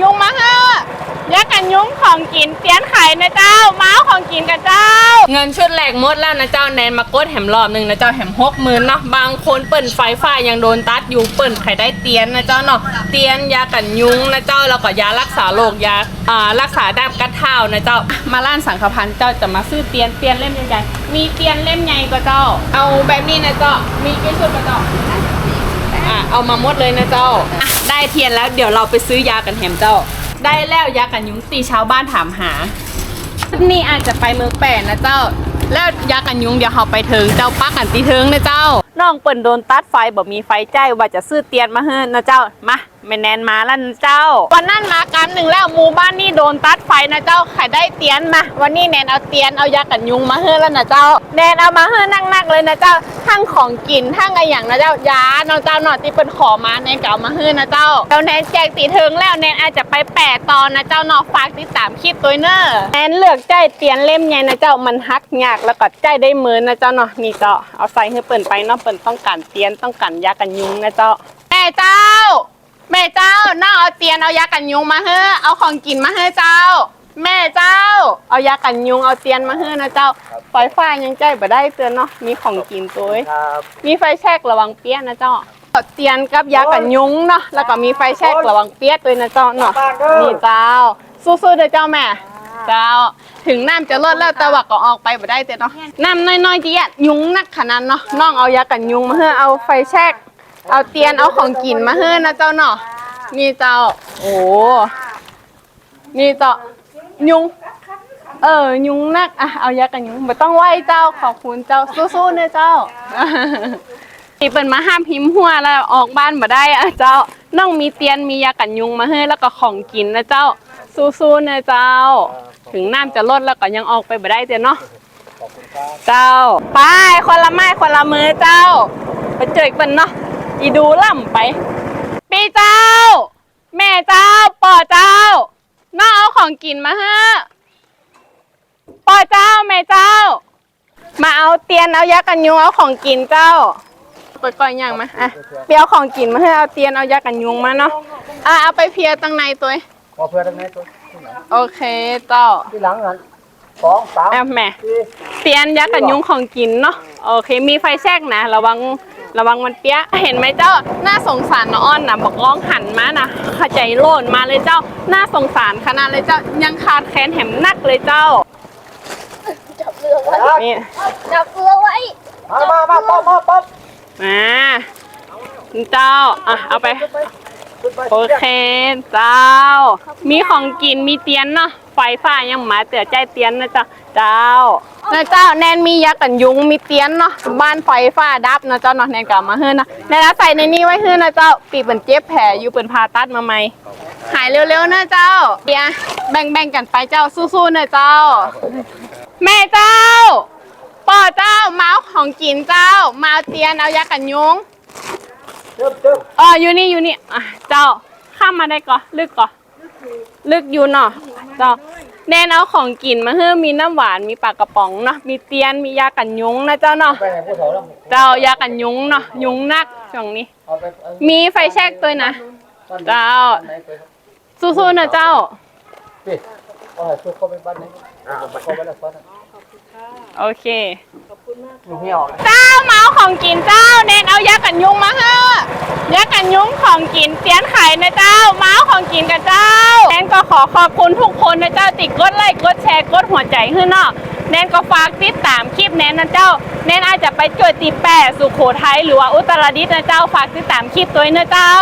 ยุงมาเฮ้ยากันยุงของกินเตียนไข่นะเจ้าเม้าของกินกับเจ้า เงินชุดแหลกหมดแล้วนะเจ้าแนนมากดแหมรอบหนึ่งนะเจ้าแหมหกหมื่นเนาะบางคนเปิ่นไฟฟ้ายังโดนตัดอยู่เปิ่นไข่ได้เตียนนะเจ้าเนาะเตียนยากันยุงนะเจ้าแล้วก็ยารักษาโรคยาอ่ารักษาด้ามกัดเท้านะเจ้ามาล้านสังขพันธ์เจ้าจะมาซื้อเตียนเตียนเล่มใหญ่ๆมีเตียนเล่มใหญ่ก็เจ้า เอาแบบนี้นะเจ้ามีกี่ชุดก็เจ้าอะเอามาหมดเลยนะเจ้า ได้เทียนแล้วเดี๋ยวเราไปซื้อยากันแฮมเจ้า ได้แล้วยากันยุงตีชาวบ้านถามหานี่อาจจะไปเมืองแปดนะเจ้า แล้วยากันยุงเดี๋ยวเราไปถึงเจ้าปักกันตีถึงนะเจ้า น้องเปิ่นโดนตัดไฟบ่มีไฟใจว่าจะซื้อเตียนมาเฮ้นะเจ้ามาแม่แนนมาแล้วนะเจ้า วันนั้นมากันหนึ่งแล้วหมู่บ้านนี่โดนตัดไฟนะเจ้าใครได้เตียนมา วันนี้แนนเอาเตียนเอายากันยุงมาเฮ้แล้วนะเจ้า แนนเอามาเฮ้นักๆเลยนะเจ้า ทั้งของกินทั้งอะไรอย่างนะเจ้ายาน้องเจ้าหนอยที่เป็นขอมาแนนเก็เอามาเฮ้นะเจ้าแล้วแนนแจกตีเถึงแล้วแนนอาจจะไปแปะตอนนะเจ้าเนอฝากติดตามคลิปตัวเนอร์แนนเลือกใจเตียนเล่มใหญ่นะเจ้ามันฮักยากแล้วก็ใจได้มือนะเจ้าเนาะนี่เจ้าเอาใส่ให้เปิ่นไปเนาะเปิ่นต้องการเตียนต้องการยากันยุงนะเจ้าแม่เจ้า แม่เจ้าน้าเอาเตียนเอายากันยุงมาเฮ้อเอาของกินมาเฮ้อเจ้า แม่เจ้า เอายากันยุงเอาเตียนมาเฮ้อนะเจ้าไฟฟ้ายังใจบ่ได้เตือนเนาะมีของกินตัวเว้ยครับมีไฟแช็กระวังเปี้ยนะเจ้าเตียนกับยากันยุงเนาะแล้วก็มีไฟแช็กระวังเปี้ยด้วยนะเจ้าเนาะนี่เจ้า สู้ๆเด้อเจ้าแม่ เจ้าถึงน้ำจะลดแล้วแต่ว่าก็ออกไปบ่ได้เต้เนาะน้ำน้อยๆจีอะยุงนักขนาดเนาะน้องเอายากันยุงมาเฮ้อเอาไฟแช็ก เอาเตียนเอาของกินมาเฮ้อนะเจ้าเนาะนี่เจ้า โอ้นี่เจ้ายุง เออ ยุงนักอะเอายากันยุงไม่ต้องไหวเจ้าขอบคุณเจ้าสู้ๆเนะเจ้านี่เป็นมาห้ามพิมพ์หัวแล้วออกบ้านมาได้อะเจ้าน้องมีเตียนมียากันยุงมาให้แล้วก็ของกินนะเจ้าสู้ๆนะเจ้า ถึงน้ำจะลดแล้วก็ยังออกไปบ่ได้เจ้าเนาะเจ้า ไปคนละไม้คนละมือเจ้า ไปเจออีกเป็นเนาะ อีดูล่ำไป ปีเจ้า แม่เจ้าป่อเจ้า น้องเอาของกินมาให้ป่อเจ้าแม่เจ้า มาเอาเตียนเอายากันยุงเอาของกินเจ้าเปิดก่อนยังมาอะเปียวของกินมาให้เอาเตียนเอายากันยุงมาเนาะอะเอาไปเพียตั้งในตัวขอเพื่อนทั้งนี้ตัวที่ไหนโอเคเจ้าที่หลังนั้นสองสามแอมแม่สี่เตียนยากันยุงของกินเนาะโอเค มีไฟแช็กนะ ระวัง ระวังมันเปี้ย เห็นไหมเจ้า น่าสงสารน้องอ้อนนะบอกร้องหันมานะเข้าใจโลนมาเลยเจ้า น่าสงสารขนาดเลยเจ้า ยังขาดแคลนแหมนักเลยเจ้า จับเรือไว้นี่ จับเรือไว้มามามาป๊อปป๊อปป๊อปมาเจ้า อะ เอาไปขึ้นไป โอเค เจ้า มีของกิน มีเตียนเนาะ ไฟฟ้ายังหมาเตือใจเตียนนะเจ้าเจ้านะเจ้าแนนมียากันยุงมีเตียนเนาะบ้านไฟฟ้าดับนะเจ้าเนาะแนนกลับมาเฮือนะแนนเอาใส่ในนี้ไว้เฮือนะเจ้าปีเป็นเจ็บแผลอยู่เป็นพาตัดมาใหม่หายเร็วๆนะเจ้าเบียแบ่งๆกันไปเจ้าสู้ๆนะเจ้า แม่เจ้าป่อเจ้าเมาเอาของกินเจ้ามาเอาเตียนเอายากันยุงเติบเติบเอออยู่นี่อยู่นี่อะเจ้าข้ามมาได้ก่อนลึกก่อน ลึกอยู่เนาะเจ้าแนนเอาของกินมาเฮ้อมีน้ำหวานมีปลากระป๋องเนาะมีเตียนมียากันยุงนะเจ้าเนาะไปไหนผู้เฒ่าแล้วเจ้ายากันยุงเนาะยุงนักช่วงนี้ เอาไปเอามีไฟแช็กตัวนะบ้านไหนเจ้าบ้านไหนไปสู้ๆนะเจ้า พี่เอาให้ช่วยเข้าไปบ้านไหนอ่าเข้าไปแล้วฟ้าโอเคลูกเหี่ยวเจ้าเมาเอาของกินเจ้าเนนเอายากันยุงมาเฮ้อยากันยุงของกินเตียนไข่นะเจ้าเมาเอาของกินกับเจ้าแนนก็ขอขอบคุณทุกคนนะเจ้าติดกดไลค์กดแชร์กดหัวใจให้เนาะแนนก็ฝากติดตามคลิปแนนนะเจ้า แนนอาจจะไปจวดตีแปะสุโขทัยหรือว่าอุตรดิตถ์นะเจ้าฝากติดตามคลิปตัวนี้นะเจ้า